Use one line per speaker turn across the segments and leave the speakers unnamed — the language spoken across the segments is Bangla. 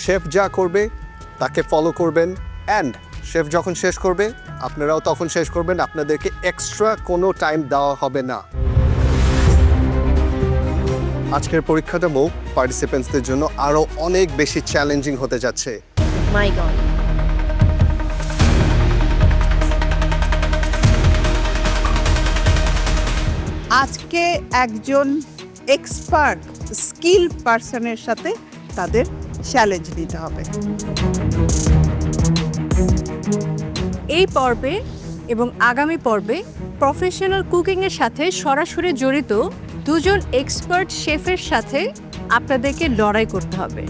শেফ যা করবে, তাকে ফলো করবেন অ্যান্ড শেফ যখন শেষ করবে, আপনারাও তখন শেষ করবেন, আপনাদেরকে এক্সট্রা কোনো টাইম দেওয়া হবে না। আজকের পরীক্ষাটা মৌ পার্টিসিপেন্টসদের জন্য আরও অনেক বেশি চ্যালেঞ্জিং হতে যাচ্ছে।
আজকে একজন এক্সপার্ট স্কিল পার্সনের সাথে তাদের চ্যালেঞ্জ নিতে হবে।
এই পর্বে এবং আগামী পর্বে প্রফেশনাল কুকিংয়ের সাথে সরাসরি জড়িত দুজন এক্সপার্ট শেফের সাথে আপনাদেরকে লড়াই করতে হবে।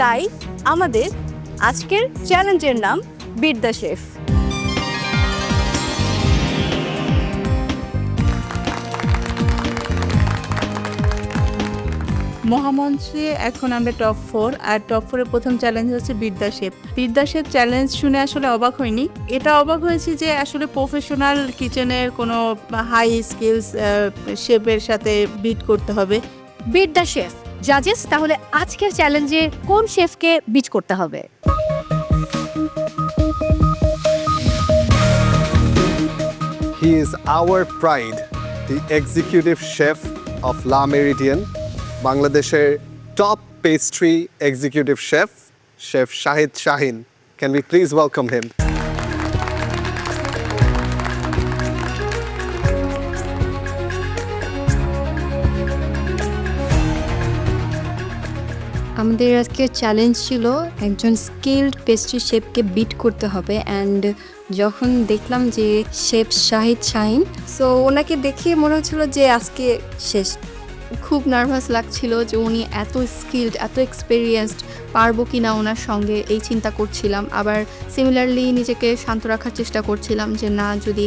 তাই আমাদের আজকের চ্যালেঞ্জের নাম বিট দ্য শেফ
মহামঞ্চে এখন আমরা টপ ফোর আর টপ ফোরের প্রথম চ্যালেঞ্জ হচ্ছে বিদ্যা শেপ বিদ্যা শেপ চ্যালেঞ্জ শুনে আসলে অবাক হয়নি এটা অবাক হয়েছি যে আসলে প্রফেশনাল কিচেনের কোনো হাই স্কিলস শেপের সাথে বিট করতে হবে।
বিট দ্য শেফ জাজেস তাহলে আজকের চ্যালেঞ্জে কোন শেফকে বিট করতে হবে?
He is our pride, the executive chef of La Meridian, বাংলাদেশের top pastry executive chef chef Shahid Shahin can we please welcome him
আমাদের আজকে চ্যালেঞ্জ ছিল একজন স্কিল্ড পেস্ট্রি শেফকে বিট করতে হবে অ্যান্ড যখন দেখলাম যে শেফ শাহিদ শাহিন সো ওনাকে দেখে মনে হচ্ছিল যে আজকে শেষ। খুব নার্ভাস লাগছিল যে উনি এত স্কিল্ড এত এক্সপেরিয়েন্সড পারব কি না ওনার সঙ্গে এই চিন্তা করছিলাম। আবার সিমিলারলি নিজেকে শান্ত রাখার চেষ্টা করছিলাম যে না যদি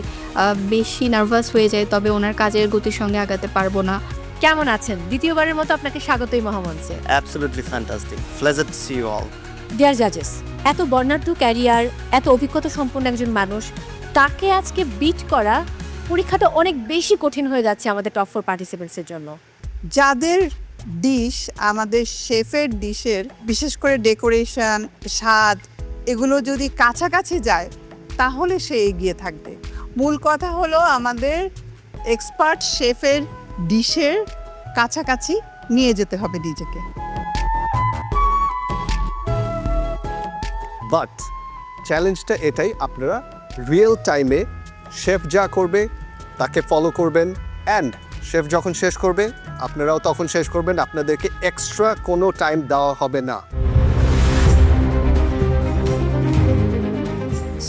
বেশি নার্ভাস হয়ে যায় তবে ওনার কাজের গতির সঙ্গে আগাতে পারব না।
কেমন আছেন? দ্বিতীয়বারের মতো আপনাকে স্বাগতই মহামঞ্চে।
Absolutely fantastic. Pleasure to see you all.
Dear জাজেস এত বর্ণাঢ্য ক্যারিয়ার এত অভিজ্ঞতা সম্পন্ন একজন মানুষ তাকে আজকে বিট করা পরীক্ষাটা অনেক বেশি কঠিন হয়ে যাচ্ছে আমাদের টপ ফোর পার্টিসিপেন্টসের জন্য।
যাদের ডিশ আমাদের শেফের ডিশের বিশেষ করে ডেকোরেশন স্বাদ, এগুলো যদি কাছাকাছি যায়, তাহলে সে এগিয়ে থাকবে। মূল কথা হলো আমাদের এক্সপার্ট শেফের ডিশের কাছাকাছি নিয়ে যেতে হবে নিজেকে।
বাট চ্যালেঞ্জটা এটাই, আপনারা রিয়েল টাইমে শেফ যা করবে, তাকে ফলো করবেন অ্যান্ড শেফ যখন শেষ করবে আপনারাও তখন শেষ করবেন। আপনাদেরকে এক্সট্রা কোনো টাইম দেওয়া হবে না।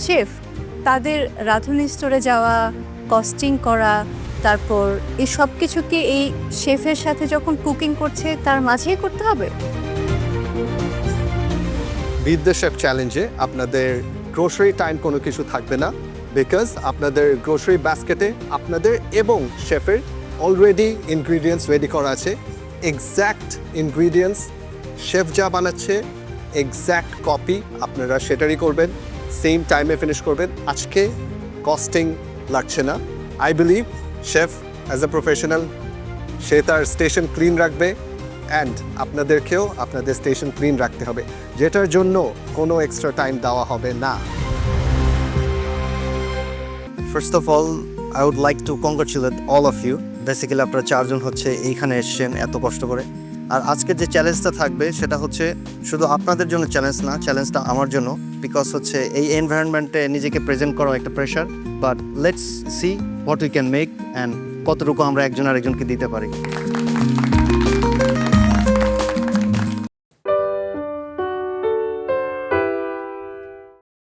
শেফ তাদের রাঁধুনি স্টোরে যাওয়া কস্টিং করা তারপর এই সব কিছুকে এই শেফের সাথে যখন কুকিং করছে তার মাঝেই করতে হবে?
বিদ শেফ চ্যালেঞ্জে আপনাদের গ্রোসারি টাইম কোনো কিছু থাকবে না বিকজ আপনাদের গ্রোসারি বাস্কেটে আপনাদের এবং শেফের অলরেডি ইনগ্রিডিয়েন্টস রেডি করা আছে। এক্স্যাক্ট ইনগ্রিডিয়েন্টস শেফ যা বানাচ্ছে এক্স্যাক্ট কপি আপনারা সেটারই করবেন সেম টাইমে ফিনিশ করবেন। আজকে কস্টিং লাগছে না। I believe chef as a professional সে তার স্টেশন ক্লিন রাখবে অ্যান্ড আপনাদেরকেও আপনাদের স্টেশন ক্লিন রাখতে হবে। যেটার জন্য কোনো এক্সট্রা টাইম দেওয়া হবে না।
First of all, I would like to congratulate all of you. Basically আপনারা চারজন হচ্ছে এইখানে এসছেন এত কষ্ট করে। আর আজকে যে চ্যালেঞ্জটা থাকবে সেটা হচ্ছে শুধু আপনাদের জন্য চ্যালেঞ্জ না চ্যালেঞ্জটা আমার জন্য। বিকজ হচ্ছে এই এনভায়রনমেন্টে নিজেকে প্রেজেন্ট করা একটা pressure but let's see what we can make and কতটুকু আমরা একজন আরেকজনকে দিতে পারি।